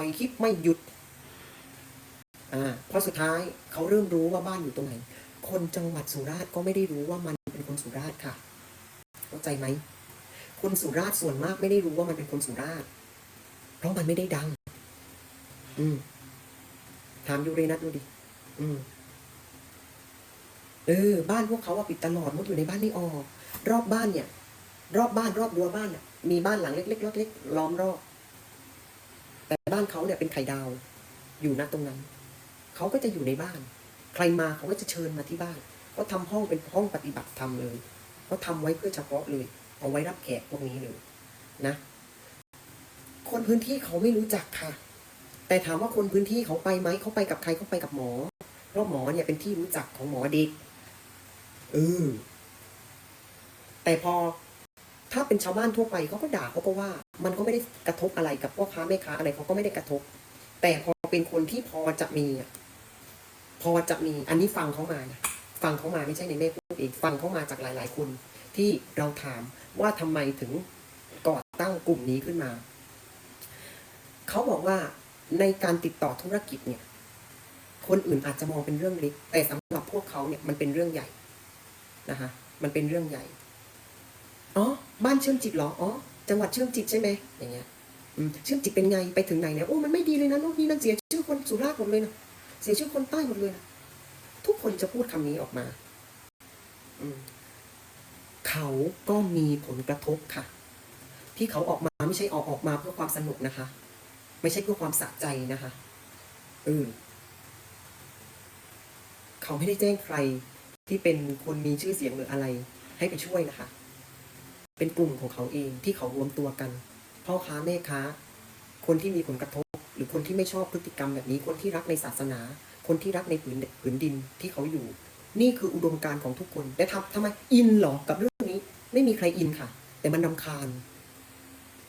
ล่อยคลิปไม่หยุด อ่าเพราะสุดท้ายเขาเริ่มรู้ว่าบ้านอยู่ตรงไหน คนจังหวัดสุราษฎร์ก็ไม่ได้รู้ว่ามันเป็นคนสุราษฎร์ค่ะ เข้าใจไหม คนสุราษฎร์ส่วนมากไม่ได้รู้ว่ามันเป็นคนสุราษฎร์ เพราะมันไม่ได้ดัง อืม ถามยูเรนัสดูดิ อืม เออ บ้านพวกเขาอะปิดตลอดมุดอยู่ในบ้านไม่ออก รอบบ้านเนี่ย รอบบ้านรอบรั้วบ้านอะมีบ้านหลังเล็กๆเล็กๆล้อมรอบ แต่บ้านเขาเนี่ยเป็นไข่ดาว อยู่ณตรงนั้น เขาก็จะอยู่ในบ้าน ใครมาเขาก็จะเชิญมาที่บ้านเขาทำห้องเป็นห้องปฏิบัติธรรมเลยเขาทำไว้เพื่อเฉพาะเลย เอาไว้รับแขกพวกนี้เลยนะ คนพื้นที่เขาไม่รู้จักค่ะ แต่ถามว่าคนพื้นที่เขาไปไหมเขาไปกับใครเขาไปกับหมอ เพราะหมอเนี่ยเป็นที่รู้จักของหมอเด็กเออแต่พอ ถ้าเป็นชาวบ้านทั่วไปเขาก็ด่าเขาก็ว่า มันก็ไม่ได้กระทบอะไรกับพ่อค้าแม่ค้าอะไรเขาก็ไม่ได้กระทบ แต่พอเป็นคนที่พอจะมีพอจะมีอันนี้ฟังเขามานะฟังเขามาไม่ใช่ในแม่พูดเองฟังเขามาจากหลาย ๆ คนที่เราถามว่าทำไมถึงก่อตั้งกลุ่มนี้ขึ้นมาเขาบอกว่าในการติดต่อธุรกิจเนี่ย คนอื่นอาจจะมองเป็นเรื่องเล็ก แต่สำหรับพวกเขาเนี่ยมันเป็นเรื่องใหญ่นะคะมันเป็นเรื่องใหญ่อ๋อ บ้านเชื่อมจิตเหรออ๋อจังหวัดเชื่อมจิตใช่ไหมอย่างเงี้ยเชื่อมจิตเป็นไงไปถึงไหนเนี่ยโอ้มันไม่ดีเลยนะโน่นนี่นั่นเสียชื่อคนสุราษฎร์หมดเลยนะเสียชื่อคนใต้หมดเลยนะทุกคนจะพูดคำนี้ออกมาอืเขาก็มีผลกระทบค่ะ ที่เขาออกมาไม่ใช่ออกออกมาเพื่อความสนุกนะคะ ไม่ใช่เพื่อความสะใจนะคะเออเขาไม่ได้แจ้งใครที่เป็นคนมีชื่อเสียงหรืออะไร ให้ไปช่วยนะคะ เป็นกลุ่มของเขาเองที่เขารวมตัวกันพ่อค้าแม่ค้า คนที่มีผลกระทบ หรือคนที่ไม่ชอบพฤติกรรมแบบนี้ คนที่รักในศาสนา คนที่รักในผืนผืนดินที่เขาอยู่ นี่คืออุดมการณ์ของทุกคนแต่ทำทำไมอินเหรอกับเรื่องนี้ ไม่มีใครอินค่ะ แต่มันรำคาญ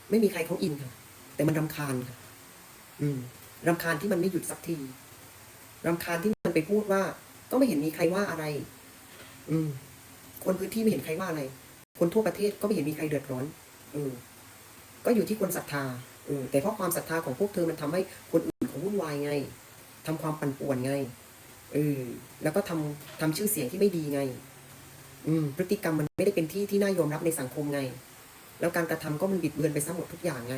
ไม่มีใครเขาอินค่ะ แต่มันรำคาญค่ะ อืมรำคาญที่มันไม่หยุดสักทีรำคาญที่มันไปพูดว่า ก็ไม่เห็นมีใครว่าอะไร อืม คนพื้นที่ไม่เห็นใครว่าอะไร คนทั่วประเทศก็ไม่เห็นมีใครเดือดร้อนเออก็อยู่ที่คนศรัทธาเออแต่เพราะความศรัทธาของพวกเธอมันทำให้คนอื่นเขาวุ่นวายไงทำความปั่นป่วนไงเออแล้วก็ทำทำชื่อเสียงที่ไม่ดีไง อืมพฤติกรรมมันไม่ได้เป็นที่ที่น่ายอมรับในสังคมไง แล้วการกระทำก็มันบิดเบือนไปซะหมดทุกอย่างไง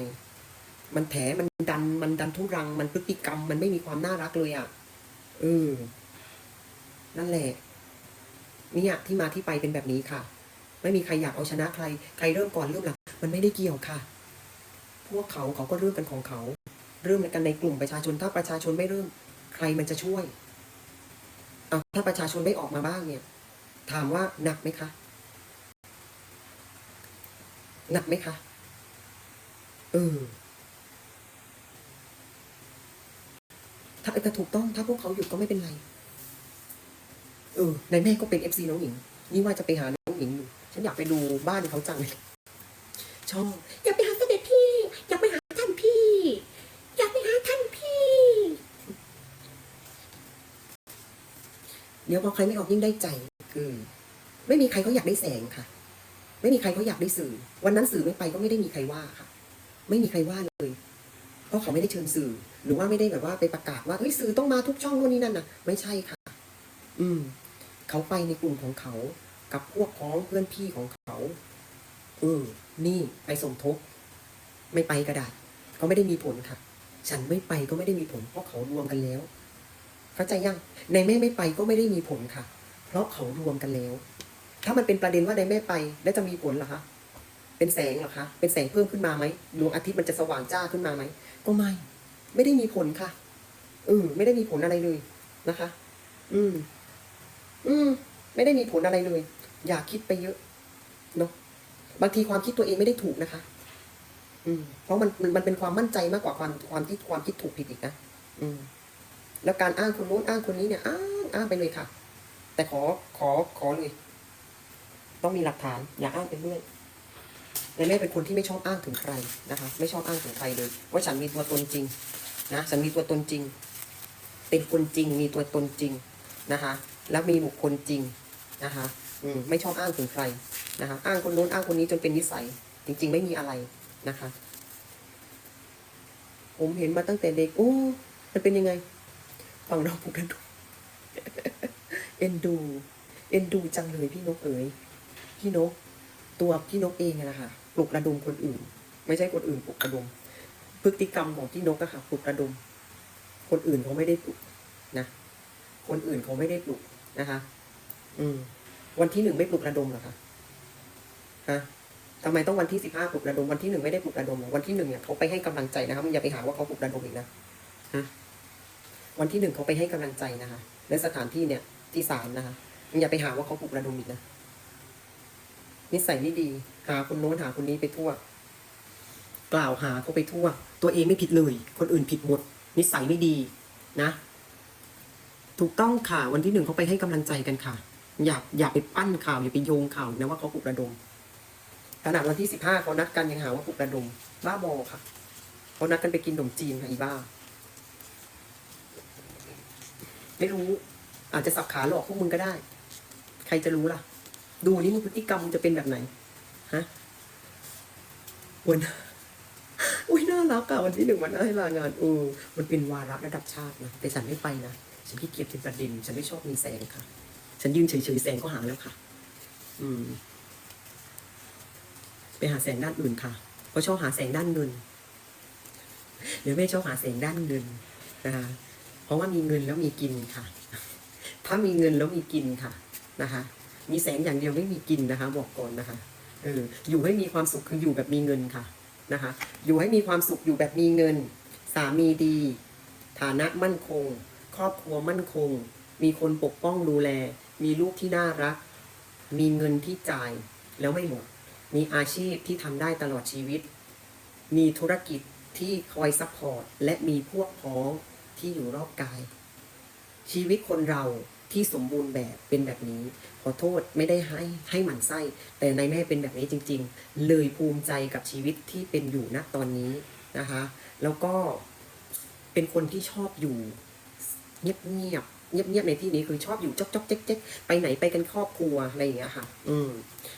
มันแถมันดันมันดันทุรัง มันพฤติกรรมมันไม่มีความน่ารักเลยอะเออนั่นแหละนี่ยที่มาที่ไปเป็นแบบนี้ค่ะ ไม่มีใครอยากเอาชนะใคร ใครเริ่มก่อนเริ่มหลัง มันไม่ได้เกี่ยวค่ะ พวกเขาเขาก็เริ่มกันของเขา เริ่มกันในกลุ่มประชาชน ถ้าประชาชนไม่เริ่ม ใครมันจะช่วยเอาถ้าประชาชนไม่ออกมาบ้างเนี่ย ถามว่าหนักไหมคะ หนักไหมคะ เออ ถ้าถ้าถูกต้อง ถ้าพวกเขาหยุดก็ไม่เป็นไร เออ ในแม่ก็เป็นเอฟซีน้องหญิง นี่ว่าจะไปหาน้องหญิงอยู่ ฉันอยากไปดูบ้านเขาจังเลยชอบอยากไปหาเสด็จพี่ อยากไปหาท่านพี่ อยากไปหาท่านพี่ เดี๋ยวพอใครไม่ออกยิ่งได้ใจคือไม่มีใครเขาอยากได้แสงค่ะ ไม่มีใครเขาอยากได้สื่อ วันนั้นสื่อไม่ไปก็ไม่ได้มีใครว่าค่ะ ไม่มีใครว่าเลย เพราะเขาไม่ได้เชิญสื่อ หรือว่าไม่ได้แบบว่าไปประกาศว่าเฮ้ยสื่อต้องมาทุกช่องโน่นนี่นั่นนะไม่ใช่ค่ะ อืม เขาไปในกลุ่มของเขา กับพวกพ้องเพื่อนพี่ของเขาเออนี่ไปสมทบ ไม่ไปก็ได้เขาไม่ได้มีผลค่ะ ฉันไม่ไปก็ไม่ได้มีผล เพราะเขารวมกันแล้ว เข้าใจยังในแม่ไม่ไปก็ไม่ได้มีผลค่ะ เพราะเขารวมกันแล้ว ถ้ามันเป็นประเด็นว่าในแม่ไปแล้วจะมีผลเหรอคะเป็นแสงเหรอคะเป็นแสงเพิ่มขึ้นมาไหมดวงอาทิตย์มันจะสว่างจ้าขึ้นมาไหมก็ไม่ ไม่ได้มีผลค่ะเออไม่ได้มีผลอะไรเลยนะคะ อืม อืม ไม่ได้มีผลอะไรเลย อย่าคิดไปเยอะเนาะบางทีความคิดตัวเองไม่ได้ถูกนะคะ อืม เพราะมันมันเป็นความมั่นใจมากกว่าความความที่ความคิดถูกผิดอีกนะอืม แล้วการอ้างคนโน้นอ้างคนนี้เนี่ยอ้างอ้างไปเลยค่ะ แต่ขอขอขอเลย ต้องมีหลักฐาน อย่าอ้างไปเรื่อยในแม่เป็นคนที่ไม่ชอบอ้างถึงใครนะคะ ไม่ชอบอ้างถึงใครเลย ว่าฉันมีตัวตนจริง นะฉันมีตัวตนจริง เป็นคนจริง มีตัวตนจริงนะคะ แล้วมีบุคคลจริงนะคะ อืมไม่ชอบอ้างถึงใครนะคะอ้างคนโน้นอ้างคนนี้จนเป็นนิสัย จริง ๆ ไม่มีอะไรนะคะ ผมเห็นมาตั้งแต่เด็กโอ้มันเป็นยังไงฟังเราปลุกระดมเอ็นดู เอ็นดูจังเลยพี่นกเอ๋ยพี่นก ตัวพี่นกเองนะคะปลุกระดมคนอื่น ไม่ใช่คนอื่นปลุกระดม พฤติกรรมของพี่นกอะค่ะปลุกระดม คนอื่นเขาไม่ได้ปลุกนะ คนอื่นเขาไม่ได้ปลุกนะคะ อืม วันที่หนึ่งไม่ปลุกระดมหรอคะฮะทำไมต้องวันที่สิบห้าปลุกระดมวันที่หนึ่งไม่ได้ปลุกระดมหรอวันที่หนึ่งเนี่ยเขาไปให้กำลังใจนะคะมึงอย่าไปหาว่าเขาปลุกระดมอีกนะฮะวันที่หนึ่งเขาไปให้กำลังใจนะคะและสถานที่เนี่ยที่สามนะคะมึงอย่าไปหาว่าเขาปลุกระดมอีกนะนิสัยไม่ดี หาคนโน้นหาคนนี้ไปทั่ว กล่าวหาเขาไปทั่ว ตัวเองไม่ผิดเลย คนอื่นผิดหมด นิสัยไม่ดีนะ ถูกต้องค่ะวันที่หนึ่งเขาไปให้กำลังใจกันค่ะ อย่าอย่าไปปั้นข่าวอย่าไปโยงข่าวนะว่าเขาปลุกระดม ขนาดวันที่สิบห้าเขานัดกันยังหาว่าปลุกระดม บ้าบอค่ะเขานัดกันไปกินขนมจีนค่ะอีบ้า ไม่รู้ อาจจะสับขาหลอกพวกมึงก็ได้ ใครจะรู้ล่ะ ดูนี่มึงพฤติกรรมมึงจะเป็นแบบไหนฮะวันอุ้ยน่ารักอะวันที่หนึ่งวันให้ลางานเออมันเป็นวาระระดับชาตินะแต่ฉันไม่ไปนะฉันขี้เกียจเป็นประเด็นฉันไม่ชอบมีแสงค่ะ ฉันยืนเฉยๆแสงก็หาแล้วค่ะ อืม ไปหาแสงด้านอื่นค่ะ เพราะชอบหาแสงด้านเงินเดี๋ยวแม่ชอบหาแสงด้านเงินนะคะเพราะว่ามีเงินแล้วมีกินค่ะ ถ้ามีเงินแล้วมีกินค่ะนะคะ มีแสงอย่างเดียวไม่มีกินนะคะ บอกก่อนนะคะเอออยู่ให้มีความสุขคืออยู่แบบมีเงินค่ะนะคะ อยู่ให้มีความสุขอยู่แบบมีเงิน สามีดี ฐานะมั่นคง ครอบครัวมั่นคง มีคนปกป้องดูแล มีลูกที่น่ารัก มีเงินที่จ่ายแล้วไม่หมด มีอาชีพที่ทำได้ตลอดชีวิต มีธุรกิจที่คอยซัพพอร์ตและมีพวกพ้องที่อยู่รอบกาย ชีวิตคนเราที่สมบูรณ์แบบเป็นแบบนี้ ขอโทษไม่ได้ให้ให้หมันไส้ แต่ในแม่เป็นแบบนี้จริง ๆ เลยภูมิใจกับชีวิตที่เป็นอยู่ณตอนนี้นะคะ แล้วก็เป็นคนที่ชอบอยู่เงียบเงียบ เงียบๆในที่นี้คือชอบอยู่จอกจอกเจ๊กเจ๊กไปไหนไปกันครอบครัวอะไรอย่างเงี้ยค่ะ อืม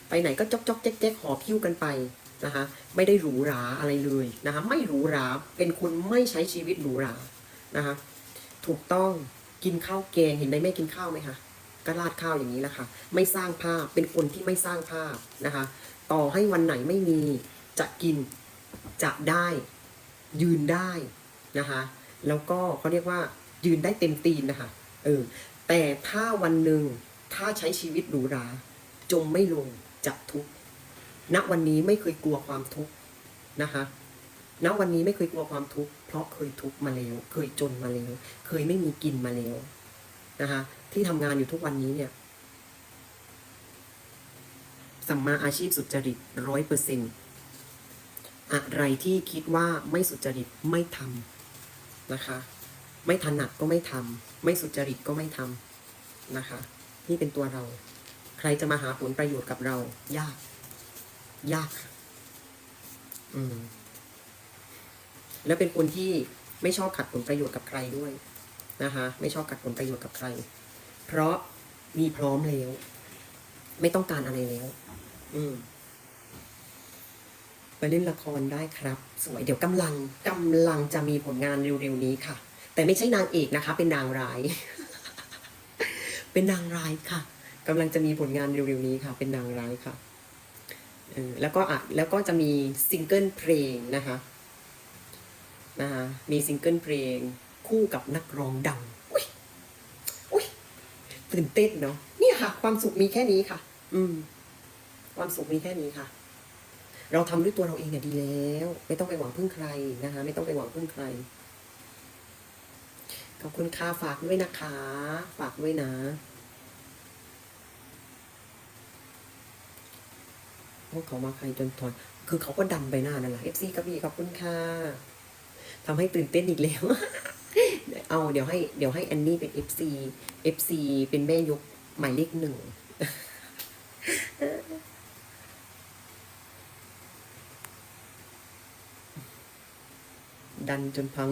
ไปไหนก็จอกจอกเจ๊กเจ๊กหอบพิ้วกันไปนะคะ ไม่ได้หรูหราอะไรเลยนะคะ ไม่หรูหราเป็นคนไม่ใช้ชีวิตหรูหรานะคะ ถูกต้องกินข้าวแกงเห็นไหมแม่กินข้าวไหมคะก็ราดข้าวอย่างนี้แหละค่ะ ไม่สร้างภาพเป็นคนที่ไม่สร้างภาพนะคะ ต่อให้วันไหนไม่มีจะกินจะได้ยืนได้นะคะ แล้วก็เขาเรียกว่ายืนได้เต็มตีนนะคะ เออ แต่ถ้าวันหนึ่งถ้าใช้ชีวิตหรูหรา จมไม่ลงจะทุกข์ณวันนี้ไม่เคยกลัวความทุกข์นะคะณวันนี้ไม่เคยกลัวความทุกข์เพราะเคยทุกข์มาแล้ว เคยจนมาแล้ว เคยไม่มีกินมาแล้วนะคะที่ทำงานอยู่ทุกวันนี้เนี่ยสัมมาอาชีพสุจริตร้อยเปอร์เซ็นอะไรที่คิดว่าไม่สุจริตไม่ทำนะคะ ไม่ถนัดก็ไม่ทำไม่สุจริตก็ไม่ทำนะคะ นี่เป็นตัวเรา ใครจะมาหาผลประโยชน์กับเรา ยาก ยากค่ะอืม แล้วเป็นคนที่ไม่ชอบขัดผลประโยชน์กับใครด้วยนะคะ ไม่ชอบขัดผลประโยชน์กับใคร เพราะมีพร้อมแล้ว ไม่ต้องการอะไรแล้ว อืมไปเล่นละครได้ครับ สวยเดี๋ยวกำลังกำลังจะมีผลงานเร็วๆนี้ค่ะ แต่ไม่ใช่นางเอกนะคะ เป็นนางร้าย เป็นนางร้ายค่ะกำลังจะมีผลงานเร็วๆนี้ค่ะ เป็นนางร้ายค่ะแล้วก็อะแล้วก็จะมีซิงเกิลเพลงนะคะนะคะมีซิงเกิลเพลงคู่กับนักร้องดังอุ้ยอุ้ยตื่นเต้นเนาะนี่ค่ะ ความสุขมีแค่นี้ค่ะ อืม ความสุขมีแค่นี้ค่ะ เราทำด้วยตัวเราเองเนี่ยดีแล้ว ไม่ต้องไปหวังพึ่งใครนะคะ ไม่ต้องไปหวังพึ่งใคร อบคุณค่ะฝากด้วยนะคะ ฝากด้วยนะ พวกเขามาใครจนทนคือเขาก็ดันไปหน้านั่นแหละ FC กระบี่ขอบคุณค่ะทำให้ตื่นเต้นอีกแล้ว เอาเดี๋ยวให้เดี๋ยวให้แอนนี่เป็น FC FC เป็นแม่ยกหมายเลขหนึ่งดันจนพัง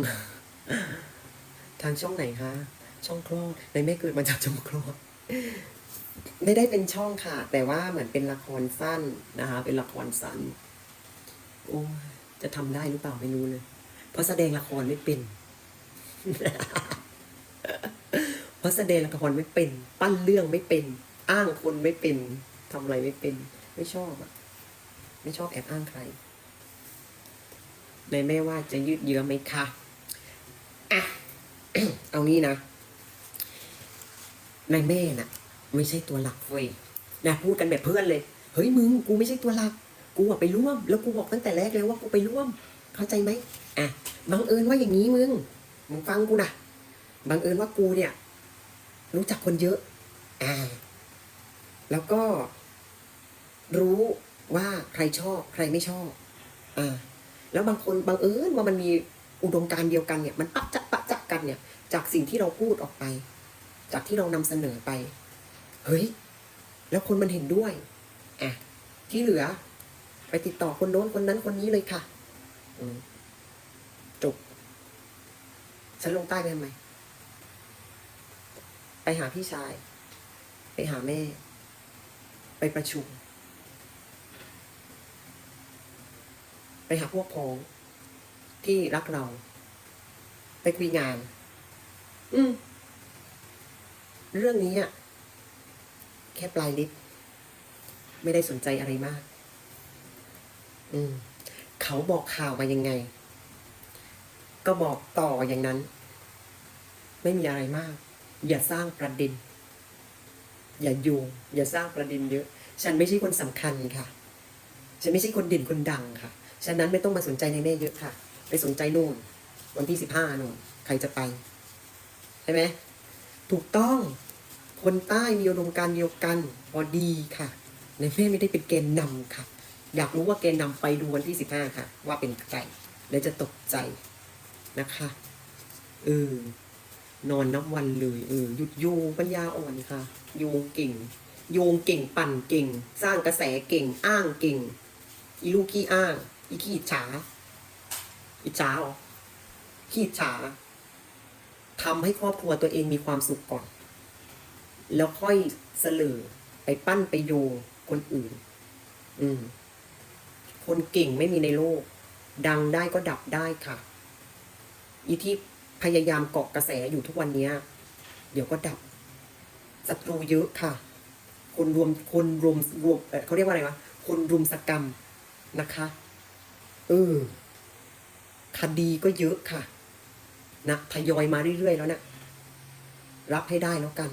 ทางช่องไหนคะ ช่องคลอดในแม่เกิดมาจากช่องคลอดไม่ได้เป็นช่องค่ะ แต่ว่าเหมือนเป็นละครสั้นนะคะ เป็นละครสั้น โอ้จะทำได้หรือเปล่าไม่รู้เลย เพราะแสดงละครไม่เป็น เพราะแสดงละครไม่เป็น ปั้นเรื่องไม่เป็น อ้างคนไม่เป็นทำอะไรไม่เป็น ไม่ชอบอะไม่ชอบแอบอ้างใครในแม่ว่าจะยืดเยื้อไหมคะอะ เอางี้นะในแม่น่ะ ไม่ใช่ตัวหลักเว้ยนะพูดกันแบบเพื่อนเลย เฮ้ยมึงกูไม่ใช่ตัวหลัก กูอะไปร่วม แล้วกูบอกตั้งแต่แรกเลยว่ากูไปร่วม เข้าใจไหมอะบังเอิญว่าอย่างนี้มึงมึงฟังกูนะบังเอิญว่ากูเนี่ย รู้จักคนเยอะอ่าแล้วก็ รู้ว่าใครชอบ ใครไม่ชอบอ่าแล้วบางคนบังเอิญว่ามันมี อุดมการเดียวกันเนี่ยมันปักจักปักจักกันเนี่ย จากสิ่งที่เราพูดออกไป จากที่เรานำเสนอไป เฮ้ย แล้วคนมันเห็นด้วยอะที่เหลือ ไปติดต่อคนโน้นคนนั้นคนนี้เลยค่ะจบฉันลงใต้ไปทำไมไปหาพี่ชาย ไปหาแม่ ไปประชุม ไปหาพวกพ้อง ที่รักเรา ไปคุยงาน อืม เรื่องนี้อะแค่ปลายลิฟไม่ได้สนใจอะไรมาก อืม เขาบอกข่าวมายังไง ก็บอกต่ออย่างนั้น ไม่มีอะไรมาก อย่าสร้างประเด็น อย่าโยงอย่าสร้างประเด็นเยอะ ฉันไม่ใช่คนสำคัญค่ะ ฉันไม่ใช่คนเด่นคนดังค่ะ ฉะนั้นไม่ต้องมาสนใจในแม่เยอะค่ะ ไปสนใจนู่น วันที่สิบห้านู่นใครจะไป ใช่ไหมถูกต้อง คนใต้มีอุดมการเดียวกันพอดีค่ะในแม่ไม่ได้เป็นแกนนำค่ะ อยากรู้ว่าแกนนำไปดูวันที่สิบห้าค่ะ ว่าเป็นใครแล้วจะตกใจนะคะเออนอนนับวันเลยเออหยุดโยงปัญญาอ่อนค่ะ โยงเก่ง โยงเก่งปั่นเก่ง สร้างกระแสเก่งอ้างเก่ง อีลูกขี้อ้าง อีขี้อิจฉา อิจฉาหรอขี้อิจฉาทำให้ครอบครัวตัวเองมีความสุขก่อน แล้วค่อยเสลอไปปั้นไปโยคนอื่น อืม คนเก่งไม่มีในโลก ดังได้ก็ดับได้ค่ะ อีที่พยายามเกาะกระแสอยู่ทุกวันนี้ เดี๋ยวก็ดับ ศัตรูเยอะค่ะ คนรวมคนรวมรวมเอ่อเขาเรียกว่าอะไรวะ คนรุมสกรรมนะคะ เออ คดีก็เยอะค่ะ นะทยอยมาเรื่อยๆแล้วนะรับให้ได้แล้วกัน